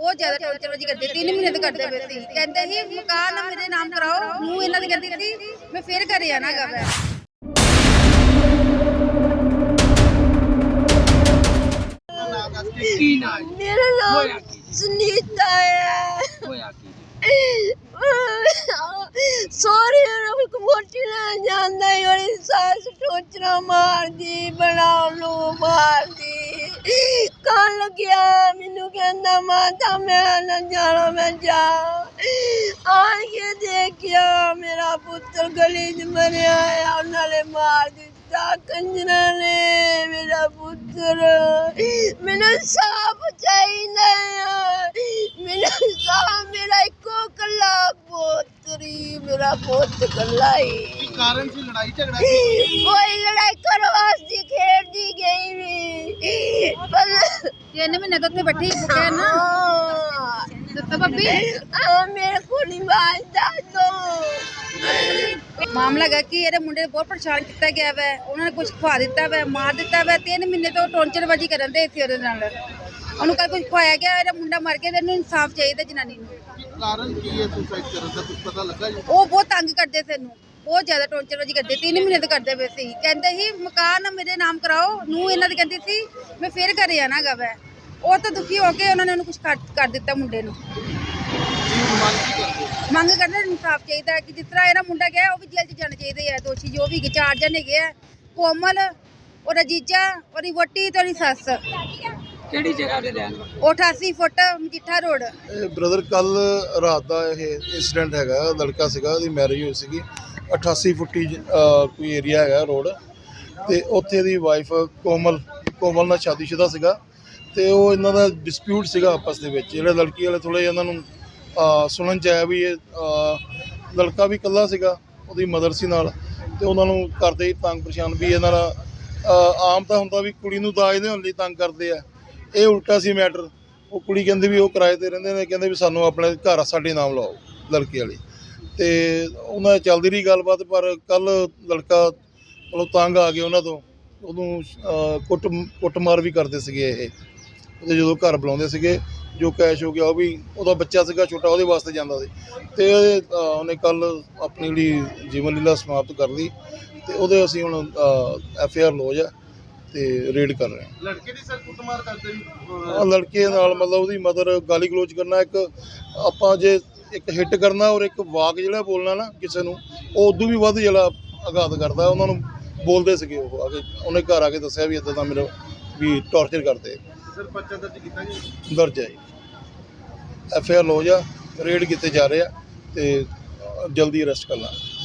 ਬਹੁਤ ਜ਼ਿਆਦਾ ਟੌਰਚਰ ਵਜੀ ਕਰਦੇ 3 ਮਹੀਨੇ ਤੋਂ ਕਰਦੇ ਪਏ ਸੀ। ਕਹਿੰਦੇ ਸੀ ਮਕਾਨ ਮੇਰੇ ਨਾਮ ਕਰਾਓ ਨੂੰ ਇਹਨਾਂ ਦੀ ਕਹਿੰਦੀ ਸੀ ਮੈਂ ਫੇਰ ਘਰੇ ਆਣਾਗਾ ਮੈਂ। ਕੀ ਨਾ ਮੇਰਾ ਨਾਮ ਕੀ? ਸੁਨੀਤਾ ਹੈ। ਹੋਇਆ ਕੀ ਸੋਰੀ ਰੁਕ ਮੋਟੀ ਨਾ ਜਾਂਦਾ ਹੋਈ ਸਾਸ ਟੋਚਰਾ ਮਾਰਦੀ ਬਣਾ ਨੂੰ ਮਾਰਦੀ ਕੰਨ ਲੱਗਿਆ। ਮੈਨੂੰ ਕਹਿੰਦਾ, ਮਾਤਾ, ਮੈਂ ਨਾ ਜਾਣਾ, ਮੈਂ ਜਾ। ਆਣ ਕੇ ਦੇਖਿਆ, ਮੇਰਾ ਪੁੱਤਰ ਗਲੀ 'ਚ ਮਰਿਆ ਆ ਉਹਨਾਂ ਨੇ ਮਾਰ ਦਿੱਤਾ ਕੰਜਰਾਂ ਨੇ, ਮੇਰਾ ਪੁੱਤਰ। ਮੈਨੂੰ ਸਾਫ਼ ਚਾਹੀਦਾ ਮੈਨੂੰ ਸਾਫ਼ ਮੇਰਾ ਇੱਕੋ ਕੱਲਾ ਪੁੱਤਰੀ ਮੇਰਾ ਪੁੱਤ ਕੱਲਾ ਹੀ। ਕਾਰਨ ਸੀ ਲੜਾਈ ਝਗੜਾ ਸੀ? ਕੋਈ ਲੜਾਈ ਕਰਵਾਸਦੀ ਖੇਡਦੀ ਗਈ ਵੀ। ਪਰ 3 ਮਹੀਨੇ ਤੋਂ ਉੱਥੇ ਬੈਠੀ ਬੁੱਕੇ ਨਾ। ਦੱਸੋ ਭਾਬੀ? ਆ ਮੇਰੇ ਕੋਲ ਨਹੀਂ ਵਾਜਦਾ ਤੋ। ਮਾਮਲਾ ਹੈ ਕਿ ਇਹਦੇ ਮੁੰਡੇ ਨੂੰ ਬਹੁਤ ਪਰੇਸ਼ਾਨ ਕੀਤਾ ਗਿਆ ਵੈ। ਉਹਨਾਂ ਨੇ ਕੁਝ ਖਵਾ ਦਿੱਤਾ ਵੈ ਮਾਰ ਦਿੱਤਾ ਵੈ। 3 ਮਹੀਨੇ ਤੋਂ ਟੌਰਚਰ ਵਜੀ ਕਰਨ ਦੇ ਇੱਥੇ ਉਹਦੇ ਨਾਲ। ਉਹਨੂੰ ਕੱਲ ਕੁਝ ਖਵਾਇਆ ਗਿਆ ਇਹਦਾ ਮੁੰਡਾ ਮਰ ਗਿਆ ਤੇ ਇਹਨੂੰ ਇਨਸਾਫ ਚਾਹੀਦਾ ਜਨਾਨੀ ਨੂੰ। ਕਾਰਨ ਕੀ ਹੈ ਸੁਸਾਈਡ ਕਰਨ ਦਾ? ਕੁਝ ਪਤਾ ਲੱਗਾ ਜੀ? ਉਹ ਬਹੁਤ ਤੰਗ ਕਰਦੇ ਤੈਨੂੰ ਬਹੁਤ ਜ਼ਿਆਦਾ ਟੌਰਚਰ ਵਜੀ ਕਰਦੇ 3 ਮਹੀਨੇ ਤੋਂ ਕਰਦੇ ਪਏ ਸੀ। ਕਹਿੰਦੇ ਸੀ, ਮਕਾਨ ਮੇਰੇ ਨਾਮ ਕਰਾਓ। ਨੂੰ ਇਹਨਾਂ ਦੀ ਕਹਿੰਦੀ ਸੀ, ਮੈਂ ਫੇਰ ਘਰੇ ਆਣਾਗਾ ਵੈ ਉਹ ਤਾਂ ਦੁਖੀ ਹੋ ਕੇ ਉਹਨਾਂ ਨੇ ਉਹਨੂੰ ਕੁਝ ਕਰ ਦਿੱਤਾ ਮੁੰਡੇ ਨੂੰ। ਮੰਗ ਕੀ ਕਰਦੇ ਇਨਸਾਫ ਚਾਹੀਦਾ ਕਿ ਜਿਸ ਤਰ੍ਹਾਂ ਇਹਦਾ ਮੁੰਡਾ ਗਿਆ, ਉਹ ਵੀ ਜੇਲ੍ਹ 'ਚ ਜਾਣਾ ਚਾਹੀਦਾ ਹੈ ਦੋਸ਼ੀ ਜੋ ਵੀ ਚਾਰ ਜਣ ਹੈਗੇ ਆ, ਕੋਮਲ, ਉਹਦਾ ਜੀਜਾ, ਉਹਦੀ ਵੋਟੀ ਤੇ ਉਹਦੀ ਸੱਸ। ਕਿਹੜੀ ਜਗ੍ਹਾ ਤੇ ਰਹਿਣ ਵਾਲੇ? ਉਹ 88 ਫੁੱਟ ਮਜੀਠਾ ਰੋਡ। ਬ੍ਰਦਰ ਕੱਲ ਰਾਤ ਦਾ ਇਹ ਇਨਸੀਡੈਂਟ ਹੈਗਾ ਲੜਕਾ ਸੀਗਾ ਉਹਦੀ ਮੈਰਿਜ ਹੋਈ ਸੀਗੀ। 88 ਫੁੱਟੀ ਅਹ, ਕੋਈ ਏਰੀਆ ਹੈਗਾ ਰੋਡ। ਤੇ ਉੱਥੇ ਦੀ ਵਾਈਫ ਕੋਮਲ ਕੋਮਲ ਨਾਲ ਸ਼ਾਦੀशुदा ਸੀਗਾ। ਤੇ ਉਹ ਇਹਨਾਂ ਦਾ ਡਿਸਪਿਊਟ ਸੀਗਾ ਆਪਸ ਦੇ ਵਿੱਚ। ਜਿਹੜੇ ਲੜਕੀ ਵਾਲੇ ਥੋੜੇ ਇਹਨਾਂ ਨੂੰ ਅਹ, ਸੁਣਨ ਚ ਆਇਆ ਵੀ ਇਹ ਅਹ, ਲੜਕਾ ਵੀ ਇਕੱਲਾ ਸੀਗਾ ਉਹਦੀ ਮਦਰ ਸੀ ਨਾਲ। ਤੇ ਉਹਨਾਂ ਨੂੰ ਕਰਦੇ ਹੀ ਤੰਗ ਪਰੇਸ਼ਾਨ ਵੀ ਇਹਨਾਂ ਦਾ ਅਹ, ਆਮ ਤਾਂ ਹੁੰਦਾ ਵੀ ਕੁੜੀ ਨੂੰ ਦਾਜ ਦੇਣ ਲਈ ਤੰਗ ਕਰਦੇ ਆ। ਇਹ ਉਲਟਾ ਸੀ ਮੈਟਰ ਉਹ ਕੁੜੀ ਕਹਿੰਦੀ ਵੀ ਉਹ ਕਿਰਾਏ ਤੇ ਰਹਿੰਦੇ ਨੇ, ਕਹਿੰਦੇ ਵੀ ਸਾਨੂੰ ਆਪਣੇ ਘਰ ਸਾਡੇ ਨਾਮ ਲਾਓ, ਲੜਕੀ ਵਾਲੀ। ਤੇ ਉਹਨਾਂ ਚੱਲਦੀ ਰਹੀ ਗੱਲਬਾਤ, ਪਰ ਕੱਲ ਲੜਕਾ ਮਤਲਬ ਤੰਗ ਆ ਗਿਆ ਉਹਨਾਂ ਤੋਂ। ਉਹਨੂੰ ਕੁੱਟ, ਕੁੱਟਮਾਰ ਵੀ ਕਰਦੇ ਸੀਗੇ ਇਹ। ਉਹਦੇ ਜਦੋਂ ਘਰ ਬੁਲਾਉਂਦੇ ਸੀਗੇ, ਜੋ ਕੈਸ਼ ਹੋ ਗਿਆ ਉਹ ਵੀ, ਉਹਦਾ ਬੱਚਾ ਸੀਗਾ ਛੋਟਾ, ਉਹਦੇ ਵਾਸਤੇ ਜਾਂਦਾ ਸੀ। ਤੇ ਉਹਨੇ ਕੱਲ ਆਪਣੀ ਜਿਹੜੀ ਜੀਵਨ ਲੀਲਾ ਸਮਾਪਤ ਕਰ ਲਈ। ਤੇ ਉਹਦੇ ਅਸੀਂ ਹੁਣ ਐਫ ਆਈ ਆਰ ਲੌਜ ਆ। ਤੇ ਰੇਡ ਕਰ ਰਹੇ ਹਾਂ। ਲੜਕੇ ਦੀ ਸਰ ਕੁੱਟਮਾਰ ਕਰਦੇ ਜੀ? ਆ ਲੜਕੇ ਨਾਲ ਮਤਲਬ ਉਹਦੀ ਮਦਰ ਗਾਲੀ ਗਲੋਚ ਕਰਨਾ ਇੱਕ ਆਪਾਂ ਜੇ ਇੱਕ ਹਿੱਟ ਕਰਨਾ ਔਰ ਇੱਕ ਵਾਕ ਜਿਹੜਾ ਬੋਲਣਾ ਨਾ ਕਿਸੇ ਨੂੰ ਉਹ ਉਦੋਂ ਵੀ ਵੱਧ ਜਿਹੜਾ ਆਘਾਤ ਕਰਦਾ ਉਹਨਾਂ ਨੂੰ ਬੋਲਦੇ ਸੀਗੇ ਉਹ ਆ ਕੇ ਉਹਨੇ ਘਰ ਆ ਕੇ ਦੱਸਿਆ ਵੀ ਇਦਾਂ ਦਾ ਮੇਰਾ ਵੀ ਟੌਰਚਰ ਕਰਦੇ। ਸਰ ਬੱਚਾ ਦਰਜ ਕੀਤਾ ਜੀ? ਦਰਜ ਹੈ ਐਫ ਆਈ ਆਰ ਲੋ ਜਾ ਰੇਡ ਕੀਤੇ ਜਾ ਰਹੇ ਆ ਤੇ ਜਲਦੀ ਅਰੈਸਟ ਕਰ ਲਾਂਗੇ।